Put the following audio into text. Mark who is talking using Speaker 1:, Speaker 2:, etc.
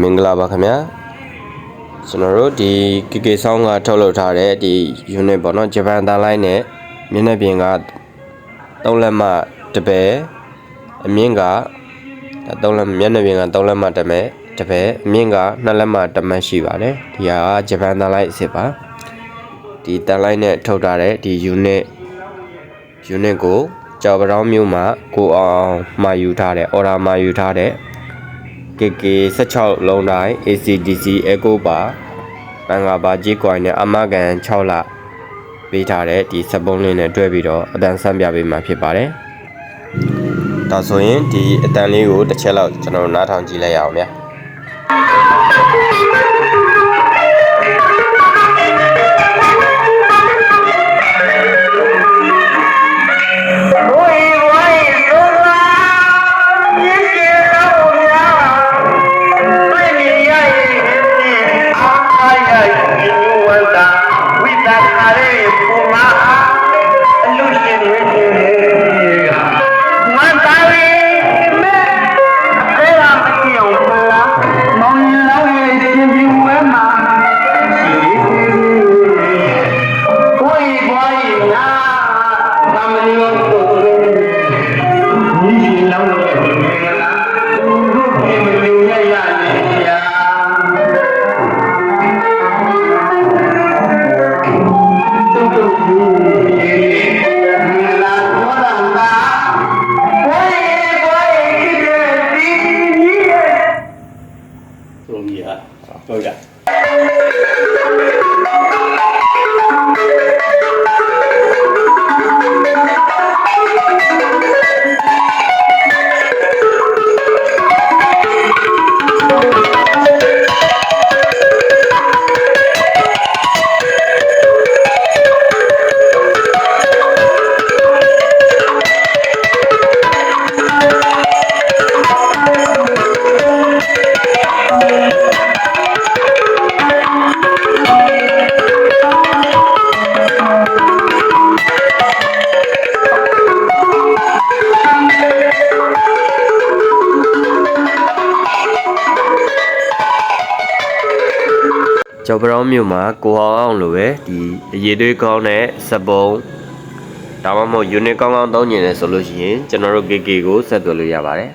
Speaker 1: မင်္ဂလာပါခင်ဗျာကျွန်တော်တို့ဒီ KK Sound ကထုတ်လုပ်ထားတဲ့ဒီ unit ပေါ့နော်ဂျပန်တန်လိုင်းနဲ့မျက်နှာပြင်က3လက်မတစ်ပဲအမြင့်က3လက်မျက်နှာပြင်က3လက်မတစ်ပဲတစ်ပဲအမြင့်က2လက်မတစ်မှတ်ရှိပါတယ်ဒီဟာကဂျပန်တန်လိုင်းအစ်စ်ပါဒီတန်လိုင်းနဲ့ထုတ်ထားတဲ့ဒီ unit unit ကိုကြော်ပတောင်းမြို့မှာကိုအောင်မှာယူထားတဲ့ order မှာယူထားတဲ့ KK 16လုံးတိုင်း ACDC Echo Bar ဘန်ဂါဘာကြီးကွိုင်းနဲ့အမကန်6လပေးထားတဲ့ဒီစပုံးလေးနဲ့တွဲပြီးတော့အတန်းဆန်းပြပေးမှာဖြစ်ပါတယ်။ဒါဆိုရင်ဒီအတန်းလေးကိုတစ်ချက်လောက်ကျွန်တော်နားထောင်ကြည့်လိုက်ရအောင်ဗျာ။
Speaker 2: ဟာဟု ကဲ့
Speaker 1: ကျော်ပရောင်းမြို့မှာကိုအောင်အောင်လိုပဲဒီအရေးတွေးကောင်းတဲ့စပုံဒါမှမဟုတ် unit ကောင်းကောင်းသုံးကျင်တယ်ဆိုလို့ရှိရင်ကျွန်တော်တို့ KK ကိုဆက်သွယ်လို့ရပါတယ်